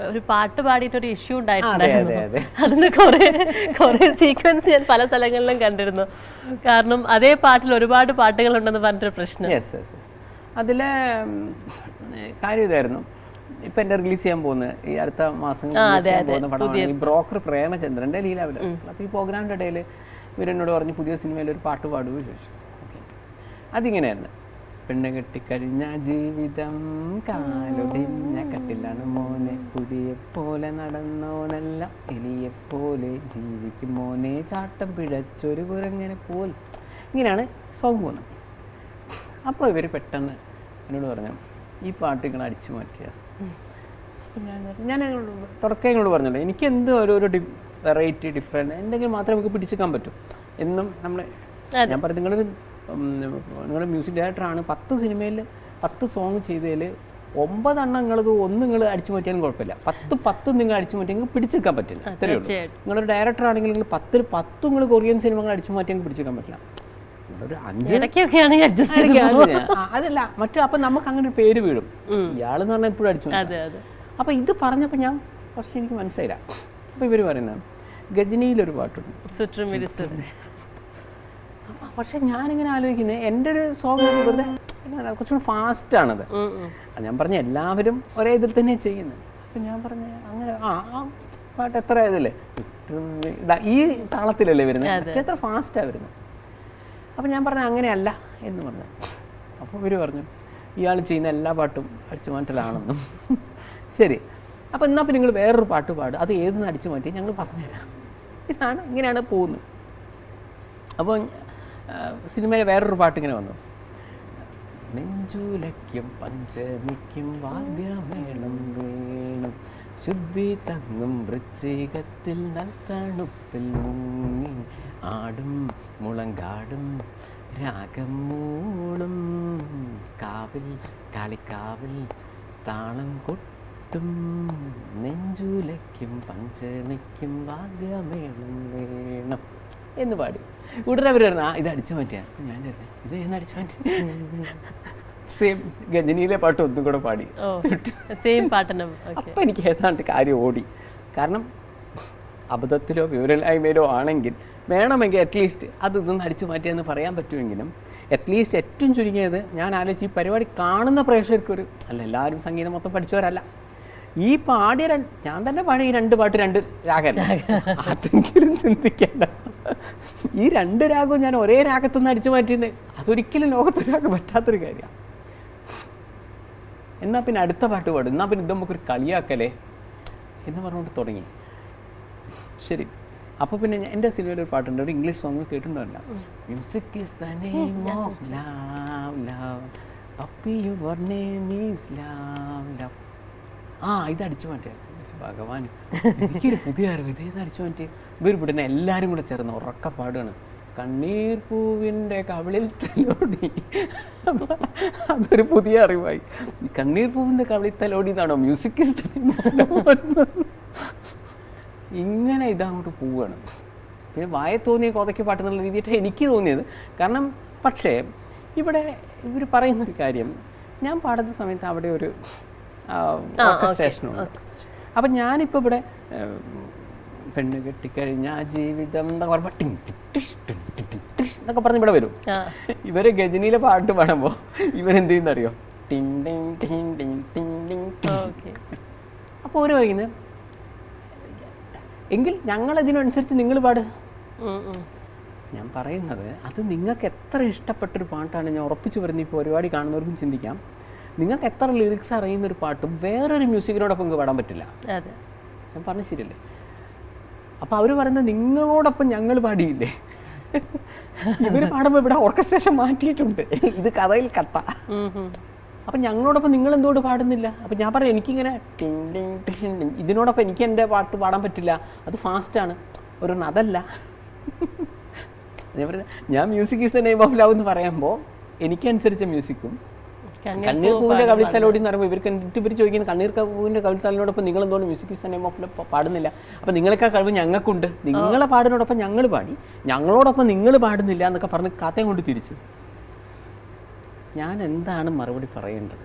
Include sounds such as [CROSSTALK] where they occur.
ഒരു പാട്ട് പാടിയിട്ട് ഒരു ഇഷ്യൂ ഉണ്ടായിട്ടുണ്ടായിരുന്നു. അതിന് കുറെ കുറെ സീക്വൻസ് ഞാൻ പല സ്ഥലങ്ങളിലും കണ്ടിരുന്നു. കാരണം അതേ പാട്ടിൽ ഒരുപാട് പാട്ടുകൾ ഉണ്ടെന്ന് പറഞ്ഞിട്ടൊരു പ്രശ്നം. അതിലെ കാര്യം ഇതായിരുന്നു. ഇപ്പൊ എന്റെ റിലീസ് ചെയ്യാൻ പോകുന്നത് ഈ അടുത്ത മാസം പോകുന്ന പടമാണ് ഈ ബ്രോക്കർ പ്രേമചന്ദ്രന്റെ ലീലാവിലാസ് അപ്പൊ ഈ പ്രോഗ്രാമിന്റെ ഇടയിൽ ഇവരെന്നോട് പറഞ്ഞു പുതിയ സിനിമയിൽ ഒരു പാട്ട് പാടുകയോ ചോദിച്ചു. അതിങ്ങനെയായിരുന്നു. പെണ്ണ് കെട്ടിക്കഴിഞ്ഞ ജീവിതം കാലൊടിഞ്ഞ മോനെ പുലിയെ പോലെ നടന്നോനല്ല എലിയെപ്പോലെ പോലെ ജീവിക്കും മോനെ. ചാട്ടം പിഴച്ചൊരു കുരങ്ങനെ പോൽ. ഇങ്ങനെയാണ് സോങ് പോകുന്നത്. അപ്പോൾ ഇവർ പെട്ടെന്ന് എന്നോട് പറഞ്ഞു ഈ പാട്ട് ഇങ്ങനെ അടിച്ചു മാറ്റിയ. ഞാൻ തുടക്കം ഇങ്ങോട്ട് പറഞ്ഞല്ലോ. എനിക്ക് എന്ത് ഓരോരോ ഡി വെറൈറ്റി ഡിഫറെന്റ് എന്തെങ്കിലും മാത്രമേ നമുക്ക് പിടിച്ചെടുക്കാൻ പറ്റൂ. എന്നും നമ്മൾ ഞാൻ പറഞ്ഞു നിങ്ങളൊരു നിങ്ങളുടെ മ്യൂസിക് ഡയറക്ടറാണ് പത്ത് സിനിമയിൽ പത്ത് സോങ് ചെയ്തതിൽ ഒമ്പതെണ്ണം നിങ്ങളത് ഒന്ന് നിങ്ങൾ അടിച്ചു മാറ്റിയാലും കുഴപ്പമില്ല. പത്ത് പത്തും നിങ്ങൾ അടിച്ചു മാറ്റിയെങ്കിൽ പിടിച്ചെടുക്കാൻ പറ്റില്ല. അത്രയേ ഉള്ളൂ. നിങ്ങളൊരു ഡയറക്ടർ ആണെങ്കിൽ നിങ്ങൾ പത്തിൽ പത്തും നിങ്ങൾ കൊറിയൻ സിനിമകൾ അടിച്ചു മാറ്റിയെങ്കിൽ പിടിച്ചെടുക്കാൻ പറ്റില്ല. അതല്ല മറ്റു അപ്പൊ നമുക്ക് അങ്ങനെ ഒരു പേര് വീഴും. ഇയാളെന്ന് പറഞ്ഞാൽ എപ്പോഴും അടിച്ചു അപ്പൊ ഇത് പറഞ്ഞപ്പോ ഞാൻ പക്ഷെ എനിക്ക് മനസ്സിലായില്ല. അപ്പൊ ഇവർ പറയുന്നത് ഗജനിയിലൊരു പാട്ടുണ്ട്. പക്ഷെ ഞാനിങ്ങനെ ആലോചിക്കുന്നത് എന്റെ ഒരു സോങ് വെറുതെ കുറച്ചുകൂടി ഫാസ്റ്റ് ആണത്. അത് ഞാൻ പറഞ്ഞ എല്ലാവരും ഒരേ ഇതിൽ തന്നെ ചെയ്യുന്നത്. അപ്പം ഞാൻ പറഞ്ഞ അങ്ങനെ ആ ആ പാട്ട് എത്ര ഇതല്ലേ ഈ താളത്തിലല്ലേ വരുന്നത്? എത്ര ഫാസ്റ്റാണ് വരുന്നത്? അപ്പം ഞാൻ പറഞ്ഞ അങ്ങനെയല്ല എന്ന് പറഞ്ഞു. അപ്പോൾ ഇവർ പറഞ്ഞു ഇയാൾ ചെയ്യുന്ന എല്ലാ പാട്ടും അടിച്ചു മാറ്റലാണെന്നും. [LAUGHS] ശരി. അപ്പോൾ എന്നാൽ പിന്നെ നിങ്ങൾ വേറൊരു പാട്ട് പാടും. അത് ഏതെന്ന് അടിച്ചു മാറ്റി ഞങ്ങൾ പറഞ്ഞുതരാം ഇതാണ് ഇങ്ങനെയാണ് പോകുന്നത്. അപ്പോൾ സിനിമയിലെ വേറൊരു പാട്ട് ഇങ്ങനെ വന്നു. നെഞ്ചുലയ്ക്കും പഞ്ചമിക്കും വാദ്യമേളം വേണം. ശുദ്ധി തങ്ങും വൃശ്ചികത്തിൽ നൽത്തണുപ്പിൽ മുങ്ങി. ആടും മുളങ്കാടും രാഗം മൂളും. കാവിൽ കാളിക്കാവിൽ താളം കൊട്ടും. നെഞ്ചുലയ്ക്കും പഞ്ചമിക്കും വാദ്യമേളം വേണം. എന്ന് പാടി. ഉടനെ അവർ പറഞ്ഞു ആ ഇത് അടിച്ചു മാറ്റിയാ. ഞാൻ ചോദിച്ചു ഇത് എന്ന് അടിച്ചു മാറ്റി? സെയിം ഗജനിയിലെ പാട്ട് ഒന്നും കൂടെ പാടി. സെയിം പാട്ടിനും അപ്പം എനിക്ക് ഏതാണ്ട് കാര്യം ഓടി. കാരണം അബദ്ധത്തിലോ വിവരമില്ലായ്മയിലോ ആണെങ്കിൽ വേണമെങ്കിൽ അറ്റ്ലീസ്റ്റ് അത് ഇതൊന്ന് അടിച്ചു മാറ്റിയെന്ന് പറയാൻ പറ്റുമെങ്കിലും അറ്റ്ലീസ്റ്റ് ഏറ്റവും ചുരുങ്ങിയത് ഞാൻ ആലോചിച്ച് ഈ പരിപാടി കാണുന്ന പ്രേക്ഷകർക്ക് ഒരു അല്ല എല്ലാവരും സംഗീതം മൊത്തം പഠിച്ചവരല്ല. ഈ പാടി രണ്ട് ഞാൻ തന്നെ പാടി ഈ രണ്ട് പാട്ട് രണ്ട് രാഗമല്ല അതെങ്കിലും ചിന്തിക്കേണ്ട. ഈ രണ്ട് രാഗവും ഞാൻ ഒരേ രാഗത്തു നിന്ന് അടിച്ചു മാറ്റിയെന്ന് അതൊരിക്കലും ലോകത്തൊരാൾക്ക് പറ്റാത്തൊരു കാര്യമാണ് എന്നാ പിന്നെ അടുത്ത പാട്ട് പാടും. എന്നാ പിന്നെ ഇത് നമുക്കൊരു കളിയാക്കലേ എന്ന് പറഞ്ഞുകൊണ്ട് തുടങ്ങി. ശരി. അപ്പോൾ പിന്നെ എന്റെ സിനിമയിൽ ഒരു പാട്ടുണ്ട്. ഒരു English song കേട്ടിട്ടുണ്ടല്ല music is the name of love love puppy your name is love love ആ ഇത് അടിച്ചു മാറ്റേ ഭഗവാൻ എനിക്കൊരു പുതിയ അറിവ്. ഇതേന്ന് അടിച്ചു മാറ്റി ഇവർ ഇവിടുന്ന് എല്ലാവരും കൂടെ ചേർന്ന് ഉറക്ക പാടുകയാണ് കണ്ണീർ പൂവിന്റെ കവിളിൽ തലോടി. അതൊരു പുതിയ അറിവായി. കണ്ണീർ പൂവിന്റെ കവിളിൽ തലോടി എന്നാണോ മ്യൂസിക് ഇങ്ങനെ ഇതങ്ങോട്ട് പോവുകയാണ്. പിന്നെ വായ തോന്നിയ കോതയ്ക്ക് പാട്ട് എന്നുള്ള രീതിയായിട്ട് എനിക്ക് തോന്നിയത്. കാരണം പക്ഷേ ഇവിടെ ഇവർ പറയുന്നൊരു കാര്യം. ഞാൻ പാടുന്ന സമയത്ത് അവിടെ ഒരു ഓർക്കസ്ട്രേഷനുണ്ട് അപ്പം ഞാനിപ്പോൾ ഇവിടെ പെണ്ണ് കെട്ടിക്കഴിഞ്ഞ ജീവിതം എന്നൊക്കെ പറഞ്ഞ് ഇവിടെ വരും ഇവർ ഗജനിയിലെ പാട്ട് പാടുമ്പോൾ ഇവരെന്ത് ചെയ്യുന്നറിയോ അപ്പോൾ അവർ പറയുന്നത് എങ്കിൽ ഞങ്ങൾ ഇതിനനുസരിച്ച് നിങ്ങൾ പാട് ഞാൻ പറയുന്നത് അത് നിങ്ങൾക്ക് എത്ര ഇഷ്ടപ്പെട്ടൊരു പാട്ടാണ് ഞാൻ ഉറപ്പിച്ചു വരുന്ന ഇപ്പോൾ ഒരുപാട് കാണുന്നവർക്കും ചിന്തിക്കാം നിങ്ങൾക്ക് എത്ര ലിറിക്സ് അറിയുന്ന ഒരു പാട്ടും വേറൊരു മ്യൂസിക്കിനോടൊപ്പം നിങ്ങൾക്ക് പാടാൻ പറ്റില്ല. ഞാൻ പറഞ്ഞ ശരിയല്ലേ? അപ്പോൾ അവർ പറയുന്നത് നിങ്ങളോടൊപ്പം ഞങ്ങൾ പാടിയില്ലേ? ഇവർ പാടുമ്പോൾ ഇവിടെ ഓർക്കസ്ട്രേഷൻ മാറ്റിയിട്ടുണ്ട്. ഇത് കഥയിൽ കട്ട. അപ്പം ഞങ്ങളോടൊപ്പം നിങ്ങൾ എന്തുകൊണ്ട് പാടുന്നില്ല? അപ്പം ഞാൻ പറയാം എനിക്കിങ്ങനെ ഇതിനോടൊപ്പം എനിക്ക് എന്റെ പാട്ട് പാടാൻ പറ്റില്ല. അത് ഫാസ്റ്റാണ് ഒരു അതല്ല. ഞാൻ പറഞ്ഞത് ഞാൻ music is the name of love എന്ന് പറയുമ്പോൾ എനിക്കനുസരിച്ച മ്യൂസിക്കും കണ്ണീർ പൂവിന്റെ കവിളിത്തലോടി എന്ന് പറയുമ്പോൾ ഇവർക്ക് ഇവർ ചോദിക്കുന്നത്? കണ്ണീർ പൂവിന്റെ കവിളിത്തലിനോടൊപ്പം നിങ്ങൾ എന്തുകൊണ്ട് music is name of love പാടുന്നില്ല. അപ്പം നിങ്ങളൊക്കെ കഴിവ് ഞങ്ങൾക്കുണ്ട്. നിങ്ങളെ പാടിനോടൊപ്പം ഞങ്ങൾ പാടി. ഞങ്ങളോടൊപ്പം നിങ്ങൾ പാടുന്നില്ല എന്നൊക്കെ പറഞ്ഞ് കാത്തയും കൊണ്ട് തിരിച്ചു. ഞാൻ എന്താണ് മറുപടി പറയേണ്ടത്?